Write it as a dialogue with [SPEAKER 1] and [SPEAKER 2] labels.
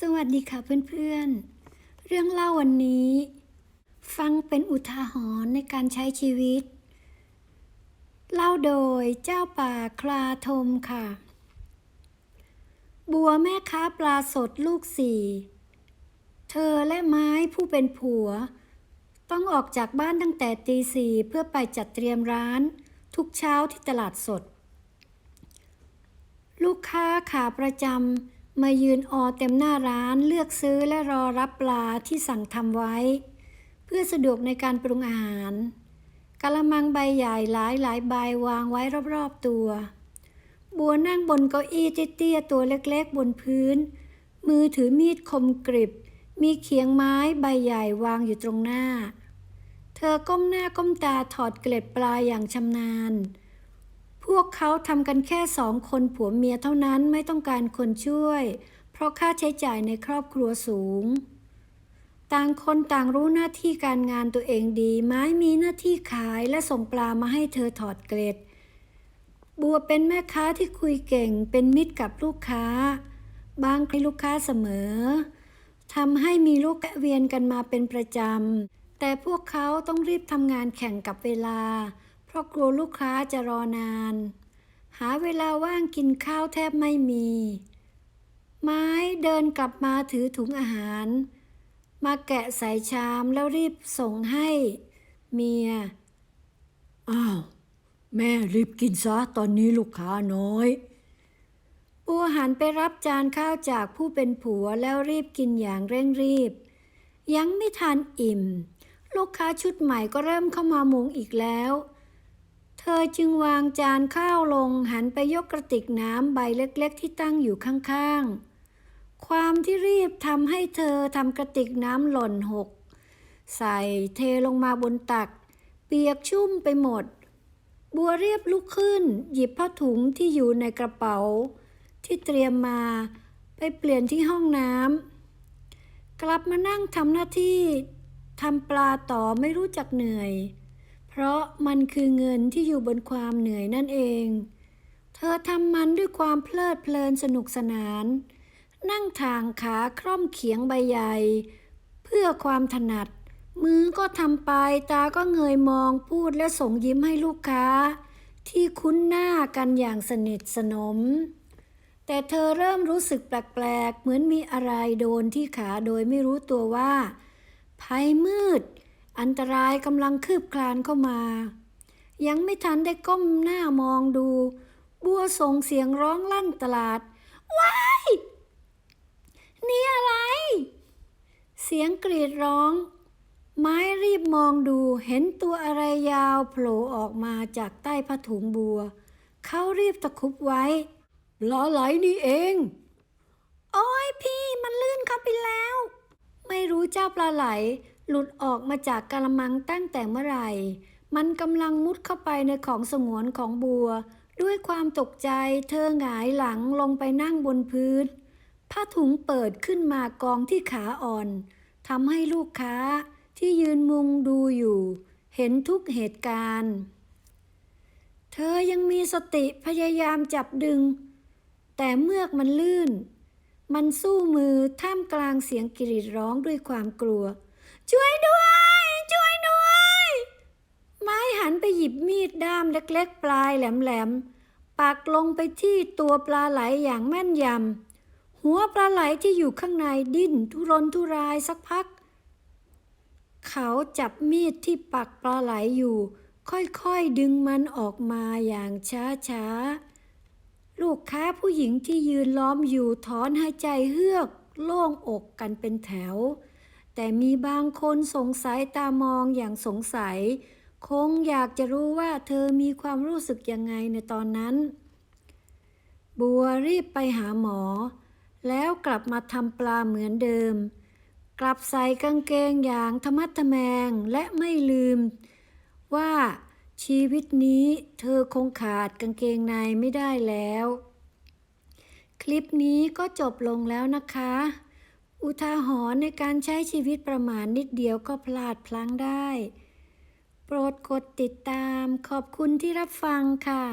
[SPEAKER 1] สวัสดีค่ะเพื่อนๆ เรื่องเล่าวันนี้ ฟังเป็นอุทาหรณ์ในการใช้ชีวิต เล่าโดยเจ้าป่าคลาทมค่ะ บัวแม่ค้าปลาสดลูกสี่ เธอและไม้ผู้เป็นผัว ต้องออกจากบ้านตั้งแต่ตีสี่เพื่อไปจัดเตรียมร้าน ทุกเช้าที่ตลาดสด ลูกค้าขาประจำ มายืนออเต็มหน้าร้านเลือกซื้อและรอรับปลาที่สั่งทำไว้ เพื่อสะดวกในการปรุงอาหารกะละมังใบใหญ่หลายหลายใบวางไว้รอบๆตัว บัวนั่งบนเก้าอี้เตี้ยๆตัวเล็กๆบนพื้น มือถือมีดคมกริบ มีเขียงไม้ใบใหญ่วางอยู่ตรงหน้า เธอก้มหน้าก้มตาถอดเกล็ดปลาอย่างชำนาญ พวกเขาทำกันแค่สองคนผัวเมียเท่านั้นไม่ต้องการคนช่วย เพราะค่าใช้จ่ายในครอบครัวสูง ต่างคนต่างรู้หน้าที่การงานตัวเองดี ไม้มีหน้าที่ขายและส่งปลามาให้เธอถอดเกล็ด บัวเป็นแม่ค้าที่คุยเก่งเป็นมิตรกับลูกค้า บางให้ลูกค้าเสมอทำให้มีลูกแกะเวียนกันมาเป็นประจำแต่พวกเขาต้องรีบทำงานแข่งกับเวลา เพราะกลัวลูกค้าจะรอนาน หาเวลาว่างกินข้าวแทบไม่มี ไม้เดินกลับมาถือถุงอาหาร มาแกะใส่ชามแล้วรีบส่งให้ เมีย
[SPEAKER 2] อ้าว แม่รีบกินซะตอนนี้ลูกค้าน้อย
[SPEAKER 1] บัวหันไปรับจานข้าวจากผู้เป็นผัวแล้วรีบกินอย่างเร่งรีบ ยังไม่ทันอิ่ม ลูกค้าชุดใหม่ก็เริ่มเข้ามามุงอีกแล้ว เธอจึงวางจานข้าวลงหันไปยกกระติกน้ำใบเล็กๆ ที่ตั้งอยู่ข้างๆ ความที่รีบทำให้เธอทำกระติกน้ำหล่นหก ใส่เทลงมาบนตัก เปียกชุ่มไปหมด บัวเรียบลุกขึ้น หยิบผ้าถุงที่อยู่ในกระเป๋า ที่เตรียมมาไปเปลี่ยนที่ห้องน้ำกลับมานั่งทำหน้าที่ทำปลาต่อไม่รู้จักเหนื่อย เพราะมันคือเงินที่อยู่บนความเหนื่อยนั่นเอง เธอทำมันด้วยความเพลิดเพลินสนุกสนาน นั่งทางขาคร่อมเขียงใบใหญ่ เพื่อความถนัด มือก็ทำไปตาก็เงยมองพูดและส่งยิ้มให้ลูกค้า ที่คุ้นหน้ากันอย่างสนิทสนม แต่เธอเริ่มรู้สึกแปลกๆ เหมือนมีอะไรโดนที่ขาโดยไม่รู้ตัวว่าภัยมืด อันตรายกำลังคืบคลานเข้ามา ยังไม่ทันได้ก้มหน้ามองดู บัวส่งเสียงร้องลั่นตลาด ว้าย นี่อะไร เสียงกรีดร้อง ไม้รีบมองดูเห็นตัวอะไรยาวโผล่ออกมาจากใต้ผ้าถุงบัว เขารีบตะคุบไว้
[SPEAKER 2] ปลาไหลนี่เอง
[SPEAKER 1] โอ้ยพี่มันลื่นเข้าไปแล้ว ไม่รู้เจ้าปลาไหล หลุดออกมาจากกระมังตั้งแต่เมื่อไหร่ มันกำลังมุดเข้าไปในของสงวนของบัว ด้วยความตกใจเธอหงายหลังลงไปนั่งบนพื้น ผ้าถุงเปิดขึ้นมากองที่ขาอ่อนทำให้ลูกค้าที่ยืนมุงดูอยู่ เห็นทุกเหตุการณ์ เธอยังมีสติพยายามจับดึง แต่เมือกมันลื่น มันสู้มือท่ามกลางเสียงกรีดร้องด้วยความกลัว ช่วยด้วย ช่วยด้วย ไม้หันไปหยิบมีดด้ามเล็กๆ ปลายแหลมๆ ปักลงไปที่ตัวปลาไหลอย่างแม่นยำ หัวปลาไหลที่อยู่ข้างในดิ้นทุรนทุรายสักพัก เขาจับมีดที่ปักปลาไหลอยู่ ค่อยๆ ดึงมันออกมาอย่างช้าๆ ลูกค้าผู้หญิงที่ยืนล้อมอยู่ถอนหายใจเฮือก โล่งอกกันเป็นแถว แต่มีบางคนสงสัยตามองอย่างสงสัย คงอยากจะรู้ว่าเธอมีความรู้สึกยังไงในตอนนั้น บัวรีบไปหาหมอ แล้วกลับมาทำปลาเหมือนเดิม กลับใส่กางเกงอย่างธรรมัดทแมงและไม่ลืม ว่าชีวิตนี้เธอคงขาดกางเกงในไม่ได้แล้ว คลิปนี้ก็จบลงแล้วนะคะ อุทาหรณ์ในการใช้ชีวิตประมาณนิดเดียวก็พลาดพลั้งได้ โปรดกดติดตามขอบคุณที่รับฟังค่ะ